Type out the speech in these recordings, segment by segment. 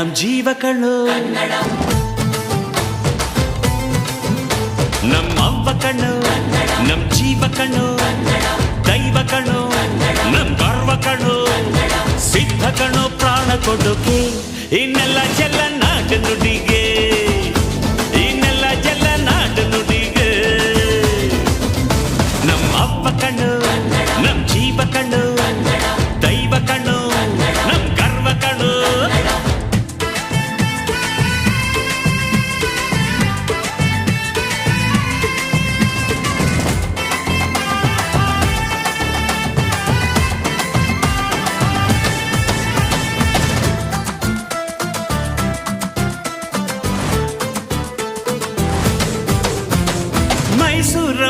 ನಮ್ ಜೀವ ಕಣ್ಣು ನಮ್ಮ ಅವ್ವ ಕಣ್ಣು ನಮ್ ಜೀವ ಕಣ್ಣು ದೈವ ಕಣ್ಣು ನಮ್ ಗರ್ವ ಕಣ್ಣು ಸಿದ್ಧ ಕಣ್ಣು ಪ್ರಾಣ ಕೊಡುಗೆ. ಇನ್ನೆಲ್ಲ ಚೆಲ್ಲ ನಾಟ ನುಡಿಗೆ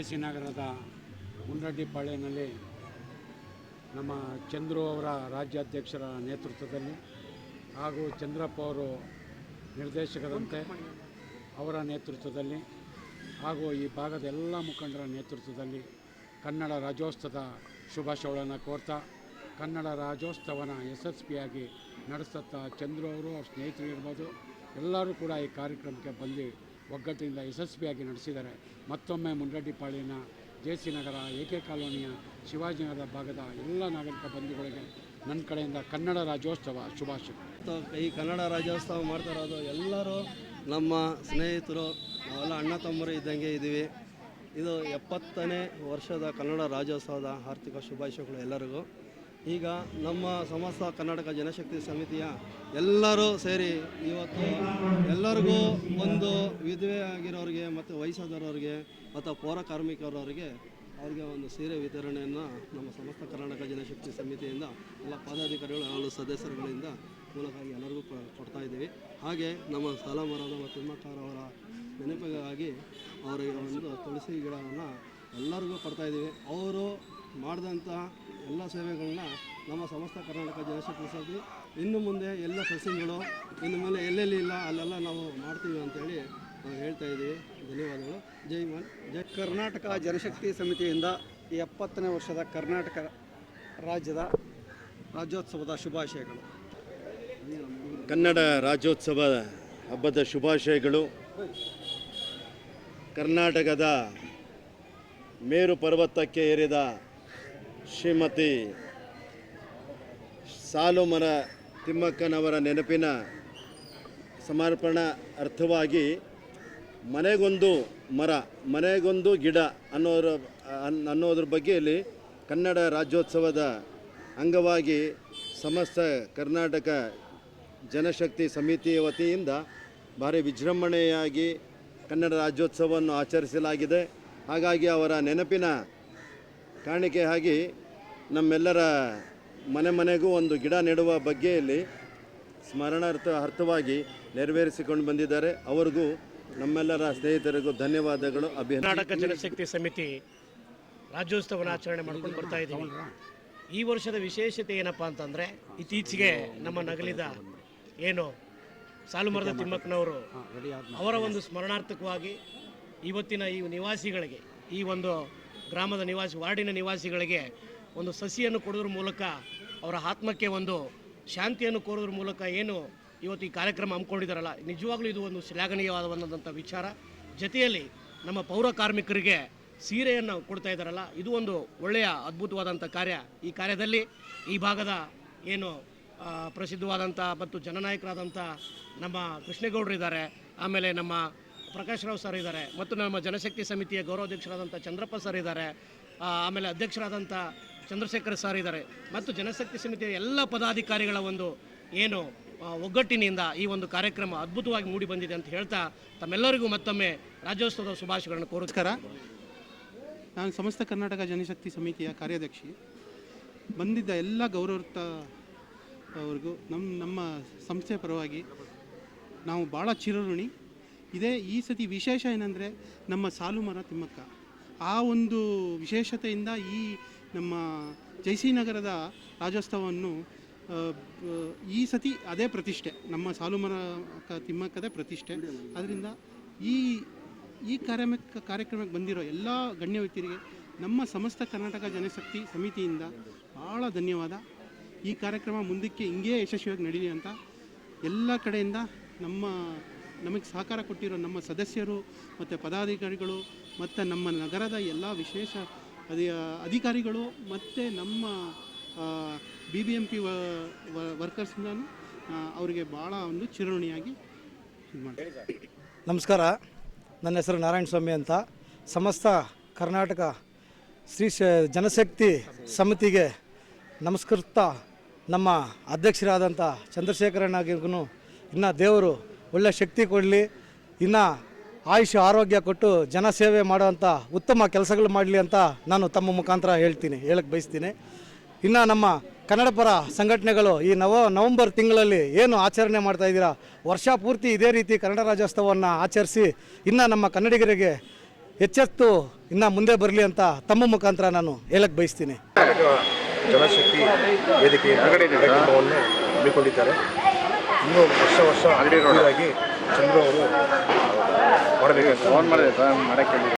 ಜಯಸಿ ನಗರದ ಪಾಳ್ಯನಲ್ಲಿ ನಮ್ಮ ಚಂದ್ರು ಅವರ ರಾಜ್ಯಾಧ್ಯಕ್ಷರ ನೇತೃತ್ವದಲ್ಲಿ ಹಾಗೂ ಚಂದ್ರಪ್ಪ ಅವರು ನಿರ್ದೇಶಕರಂತೆ ಅವರ ನೇತೃತ್ವದಲ್ಲಿ ಹಾಗೂ ಈ ಭಾಗದ ಎಲ್ಲ ಮುಖಂಡರ ನೇತೃತ್ವದಲ್ಲಿ ಕನ್ನಡ ರಾಜ್ಯೋತ್ಸವದ ಶುಭಾಶಯಗಳನ್ನು ಕೋರ್ತಾ ಕನ್ನಡ ರಾಜ್ಯೋತ್ಸವನ ಯಶಸ್ವಿಯಾಗಿ ನಡೆಸುತ್ತಾ ಚಂದ್ರು ಅವರು ಅವ್ರ ಸ್ನೇಹಿತರು ಇರ್ಬೋದು ಎಲ್ಲರೂ ಕೂಡ ಈ ಕಾರ್ಯಕ್ರಮಕ್ಕೆ ಬಂದು ಒಗ್ಗಟ್ಟಿನಿಂದ ಯಶಸ್ವಿಯಾಗಿ ನಡೆಸಿದ್ದಾರೆ. ಮತ್ತೊಮ್ಮೆ ಮುಂಡಡ್ಡಿಪಾಳಿನ J C Nagar A K ಕಾಲೋನಿಯ ಶಿವಾಜಿನಗರ ಭಾಗದ ಎಲ್ಲ ನಾಗರಿಕ ಬಂಧುಗಳಿಗೆ ನನ್ನ ಕಡೆಯಿಂದ ಕನ್ನಡ ರಾಜ್ಯೋತ್ಸವ ಶುಭಾಶಯ. ಈ ಕನ್ನಡ ರಾಜ್ಯೋತ್ಸವ ಮಾಡ್ತಾ ಇರೋದು ಎಲ್ಲರೂ ನಮ್ಮ ಸ್ನೇಹಿತರು, ನಾವೆಲ್ಲ ಅಣ್ಣ ತಮ್ಮರು ಇದ್ದಂಗೆ ಇದ್ದೀವಿ. ಇದು ಎಪ್ಪತ್ತನೇ ವರ್ಷದ ಕನ್ನಡ ರಾಜ್ಯೋತ್ಸವದ ಆರ್ಥಿಕ ಶುಭಾಶಯಗಳು ಎಲ್ಲರಿಗೂ. ಈಗ ನಮ್ಮ ಸಮಸ್ತ ಕರ್ನಾಟಕ ಜನಶಕ್ತಿ ಸಮಿತಿಯ ಎಲ್ಲರೂ ಸೇರಿ ಇವತ್ತು ಎಲ್ಲರಿಗೂ ಒಂದು ವಿಧವೆ ಆಗಿರೋರಿಗೆ ಮತ್ತು ವಯಸ್ಸಾದವರವ್ರಿಗೆ ಮತ್ತು ಪೌರ ಕಾರ್ಮಿಕರವರಿಗೆ ಅವರಿಗೆ ಒಂದು ಸೀರೆ ವಿತರಣೆಯನ್ನು ನಮ್ಮ ಸಮಸ್ತ ಕರ್ನಾಟಕ ಜನಶಕ್ತಿ ಸಮಿತಿಯಿಂದ ಎಲ್ಲ ಪದಾಧಿಕಾರಿಗಳು ಹಾಗೂ ಸದಸ್ಯರುಗಳಿಂದ ಮೂಲಕ ಎಲ್ಲರಿಗೂ ಕೊಡ್ತಾ ಇದ್ದೀವಿ. ಹಾಗೆ ನಮ್ಮ ಸಾಲಮರದ ಮತ್ತು ತಿಮ್ಮಕ್ಕಾರ ಅವರ ನೆನಪಿಗಾಗಿ ಅವರಿಗೆ ಒಂದು ತುಳಸಿ ಗಿಡವನ್ನು ಎಲ್ಲರಿಗೂ ಕೊಡ್ತಾ ಇದ್ದೀವಿ. ಅವರು ಮಾಡಿದಂಥ ಎಲ್ಲ ಸೇವೆಗಳನ್ನ ನಮ್ಮ ಸಮಸ್ತ ಕರ್ನಾಟಕ ಜನಶಕ್ತಿ ಸಭೆ ಇನ್ನು ಮುಂದೆ ಎಲ್ಲ ಸಸ್ಯಗಳು ಇನ್ನು ಮೇಲೆ ಎಲ್ಲೆಲ್ಲಿ ಇಲ್ಲ ಅಲ್ಲೆಲ್ಲ ನಾವು ಮಾಡ್ತೀವಿ ಅಂತೇಳಿ ನಾವು ಹೇಳ್ತಾ ಇದ್ದೀವಿ. ಧನ್ಯವಾದಗಳು. ಜೈ ಮನ್ ಜೈ ಕರ್ನಾಟಕ ಜನಶಕ್ತಿ ಸಮಿತಿಯಿಂದ ಈ ಎಪ್ಪತ್ತನೇ ವರ್ಷದ ಕರ್ನಾಟಕ ರಾಜ್ಯದ ರಾಜ್ಯೋತ್ಸವದ ಶುಭಾಶಯಗಳು. ಕನ್ನಡ ರಾಜ್ಯೋತ್ಸವ ಹಬ್ಬದ ಶುಭಾಶಯಗಳು. ಕರ್ನಾಟಕದ ಮೇರು ಪರ್ವತಕ್ಕೆ ಏರಿದ ಶ್ರೀಮತಿ ಸಾಲುಮರ ತಿಮ್ಮಕ್ಕನವರ ನೆನಪಿನ ಸಮರ್ಪಣಾ ಅರ್ಥವಾಗಿ ಮನೆಗೊಂದು ಮರ, ಮನೆಗೊಂದು ಗಿಡ ಅನ್ನೋರ, ಅನ್- ಅನ್ನೋದ್ರ ಬಗ್ಗೆ ಇಲ್ಲಿ ಕನ್ನಡ ರಾಜ್ಯೋತ್ಸವದ ಅಂಗವಾಗಿ ಸಮಸ್ತ ಕರ್ನಾಟಕ ಜನಶಕ್ತಿ ಸಮಿತಿಯ ವತಿಯಿಂದ ಭಾರಿ ವಿಜೃಂಭಣೆಯಾಗಿ ಕನ್ನಡ ರಾಜ್ಯೋತ್ಸವವನ್ನು ಆಚರಿಸಲಾಗಿದೆ. ಹಾಗಾಗಿ ಅವರ ನೆನಪಿನ ಕಾಣಿಕೆಯಾಗಿ ನಮ್ಮೆಲ್ಲರ ಮನೆ ಮನೆಗೂ ಒಂದು ಗಿಡ ನೆಡುವ ಬಗ್ಗೆಯಲ್ಲಿ ಸ್ಮರಣಾರ್ಥ ಅರ್ಥವಾಗಿ ನೆರವೇರಿಸಿಕೊಂಡು ಬಂದಿದ್ದಾರೆ. ಅವರಿಗೂ ನಮ್ಮೆಲ್ಲರ ಸ್ನೇಹಿತರಿಗೂ ಧನ್ಯವಾದಗಳು. ಅಭಿನಂದನೆ ಕರ್ನಾಟಕ ಜನಶಕ್ತಿ ಸಮಿತಿ ರಾಜ್ಯೋತ್ಸವನ ಆಚರಣೆ ಮಾಡ್ಕೊಂಡು ಬರ್ತಾ ಇದ್ದೀವಿ. ಈ ವರ್ಷದ ವಿಶೇಷತೆ ಏನಪ್ಪ ಅಂತಂದರೆ, ಇತ್ತೀಚೆಗೆ ನಮ್ಮ ನಗಲಿದ ಏನು ಸಾಲುಮರದ ತಿಮ್ಮಕ್ಕನವರು ಅವರ ಒಂದು ಸ್ಮರಣಾರ್ಥಕವಾಗಿ ಇವತ್ತಿನ ಈ ನಿವಾಸಿಗಳಿಗೆ ಈ ಒಂದು ಗ್ರಾಮದ ನಿವಾಸಿ, ವಾರ್ಡಿನ ನಿವಾಸಿಗಳಿಗೆ ಒಂದು ಸಸಿಯನ್ನು ಕೊಡೋದ್ರ ಮೂಲಕ ಅವರ ಆತ್ಮಕ್ಕೆ ಒಂದು ಶಾಂತಿಯನ್ನು ಕೋರೋದ್ರ ಮೂಲಕ ಏನು ಇವತ್ತು ಈ ಕಾರ್ಯಕ್ರಮ ಹಮ್ಮಿಕೊಂಡಿದ್ದಾರಲ್ಲ, ನಿಜವಾಗ್ಲೂ ಇದು ಒಂದು ಶ್ಲಾಘನೀಯವಾದಂಥ ವಿಚಾರ. ಜೊತೆಯಲ್ಲಿ ನಮ್ಮ ಪೌರ ಕಾರ್ಮಿಕರಿಗೆ ಸೀರೆಯನ್ನು ಕೊಡ್ತಾ ಇದ್ದಾರಲ್ಲ, ಇದು ಒಂದು ಒಳ್ಳೆಯ ಅದ್ಭುತವಾದಂಥ ಕಾರ್ಯ. ಈ ಕಾರ್ಯದಲ್ಲಿ ಈ ಭಾಗದ ಏನು ಪ್ರಸಿದ್ಧವಾದಂಥ ಮತ್ತು ಜನನಾಯಕರಾದಂಥ ನಮ್ಮ ಕೃಷ್ಣೇಗೌಡರು ಇದ್ದಾರೆ. ಆಮೇಲೆ ನಮ್ಮ ಪ್ರಕಾಶ್ ರಾವ್ ಸರ್ ಇದ್ದಾರೆ ಮತ್ತು ನಮ್ಮ ಜನಶಕ್ತಿ ಸಮಿತಿಯ ಗೌರವಾಧ್ಯಕ್ಷರಾದಂಥ ಚಂದ್ರಪ್ಪ ಸರ್ ಇದ್ದಾರೆ ಆಮೇಲೆ ಅಧ್ಯಕ್ಷರಾದಂಥ ಚಂದ್ರಶೇಖರ್ ಸರ್ ಇದ್ದಾರೆ. ಮತ್ತು ಜನಶಕ್ತಿ ಸಮಿತಿಯ ಎಲ್ಲ ಪದಾಧಿಕಾರಿಗಳ ಒಂದು ಏನು ಒಗ್ಗಟ್ಟಿನಿಂದ ಈ ಒಂದು ಕಾರ್ಯಕ್ರಮ ಅದ್ಭುತವಾಗಿ ಮೂಡಿ ಬಂದಿದೆ ಅಂತ ಹೇಳ್ತಾ ತಮ್ಮೆಲ್ಲರಿಗೂ ಮತ್ತೊಮ್ಮೆ ರಾಜ್ಯೋತ್ಸವದ ಶುಭಾಶಯಗಳನ್ನು ಕೋರೋಸ್ಕರ ನಾನು ಸಮಸ್ತ ಕರ್ನಾಟಕ ಜನಶಕ್ತಿ ಸಮಿತಿಯ ಕಾರ್ಯದರ್ಶಿ ಬಂದಿದ್ದ ಎಲ್ಲ ಗೌರವೃತ್ತ ಅವ್ರಿಗೂ ನಮ್ಮ ನಮ್ಮ ಸಂಸ್ಥೆ ಪರವಾಗಿ ನಾವು ಭಾಳ ಚಿರಋಣಿ ಇದೇ. ಈ ಸತಿ ವಿಶೇಷ ಏನಂದರೆ ನಮ್ಮ ಸಾಲು ಮರ ತಿಮ್ಮಕ್ಕ. ಆ ಒಂದು ವಿಶೇಷತೆಯಿಂದ ಈ ನಮ್ಮ ಜಯಸಿನಗರದ ರಾಜ್ಯೋತ್ಸವವನ್ನು ಈ ಸತಿ ಅದೇ ಪ್ರತಿಷ್ಠೆ, ನಮ್ಮ ಸಾಲು ಮರ ತಿಮ್ಮಕ್ಕದೇ ಪ್ರತಿಷ್ಠೆ. ಅದರಿಂದ ಈ ಈ ಕಾರ್ಯಕ್ರಮಕ್ಕೆ ಕಾರ್ಯಕ್ರಮಕ್ಕೆ ಬಂದಿರೋ ಎಲ್ಲ ಗಣ್ಯ ವ್ಯಕ್ತಿಗೆ ನಮ್ಮ ಸಮಸ್ತ ಕರ್ನಾಟಕ ಜನಶಕ್ತಿ ಸಮಿತಿಯಿಂದ ಭಾಳ ಧನ್ಯವಾದ. ಈ ಕಾರ್ಯಕ್ರಮ ಮುಂದಕ್ಕೆ ಹಿಂಗೇ ಯಶಸ್ವಿಯಾಗಿ ನಡೀಲಿ ಅಂತ ಎಲ್ಲ ಕಡೆಯಿಂದ ನಮ್ಮ ನಮಗೆ ಸಹಕಾರ ಕೊಟ್ಟಿರೋ ನಮ್ಮ ಸದಸ್ಯರು ಮತ್ತು ಪದಾಧಿಕಾರಿಗಳು ಮತ್ತು ನಮ್ಮ ನಗರದ ಎಲ್ಲ ವಿಶೇಷ ಅಧಿ, ಅಧಿಕಾರಿಗಳು ಮತ್ತು ನಮ್ಮ ಬಿ ಬಿ ಎಂ ಪಿ ವರ್ಕರ್ಸ್ನ ಅವರಿಗೆ ಭಾಳ ಒಂದು ಚಿರಣಿಯಾಗಿ ನಮಸ್ಕಾರ. ನನ್ನ ಹೆಸರು ನಾರಾಯಣ ಸ್ವಾಮಿ ಅಂತ. ಸಮಸ್ತ ಕರ್ನಾಟಕ ಶ್ರೀ ಜನಶಕ್ತಿ ಸಮಿತಿಗೆ ನಮಸ್ಕೃತ ನಮ್ಮ ಅಧ್ಯಕ್ಷರಾದಂಥ ಚಂದ್ರಶೇಖರಣ್ಣಗೂ ಇನ್ನು ದೇವರು ಒಳ್ಳೆಯ ಶಕ್ತಿ ಕೊಡಲಿ. ಇನ್ನು ಆಯುಷ್ ಆರೋಗ್ಯ ಕೊಟ್ಟು ಜನಸೇವೆ ಮಾಡುವಂಥ ಉತ್ತಮ ಕೆಲಸಗಳು ಮಾಡಲಿ ಅಂತ ನಾನು ತಮ್ಮ ಮುಖಾಂತರ ಹೇಳ್ತೀನಿ ಹೇಳಕ್ಕೆ ಬಯಸ್ತೀನಿ. ಇನ್ನು ನಮ್ಮ ಕನ್ನಡ ಪರ ಸಂಘಟನೆಗಳು ಈ ನವ ನವಂಬರ್ ತಿಂಗಳಲ್ಲಿ ಏನು ಆಚರಣೆ ಮಾಡ್ತಾ ಇದ್ದೀರಾ? ವರ್ಷ ಪೂರ್ತಿ ಇದೇ ರೀತಿ ಕನ್ನಡ ರಾಜ್ಯೋತ್ಸವವನ್ನು ಆಚರಿಸಿ ಇನ್ನು ನಮ್ಮ ಕನ್ನಡಿಗರಿಗೆ ಎಚ್ಚೆತ್ತು ಇನ್ನು ಮುಂದೆ ಬರಲಿ ಅಂತ ತಮ್ಮ ಮುಖಾಂತರ ನಾನು ಹೇಳಕ್ಕೆ ಬಯಸ್ತೀನಿ. ಜನಶಕ್ತಿ ವೇದಿಕೆ ಹಮ್ಮಿಕೊಂಡಿದ್ದಾರೆ. ಇನ್ನೂ ವರ್ಷ ವರ್ಷ ಅಭಿವೃದ್ಧಿಯಾಗಿ ಚಂದ್ರು ಅವರು ಮಾಡಬೇಕು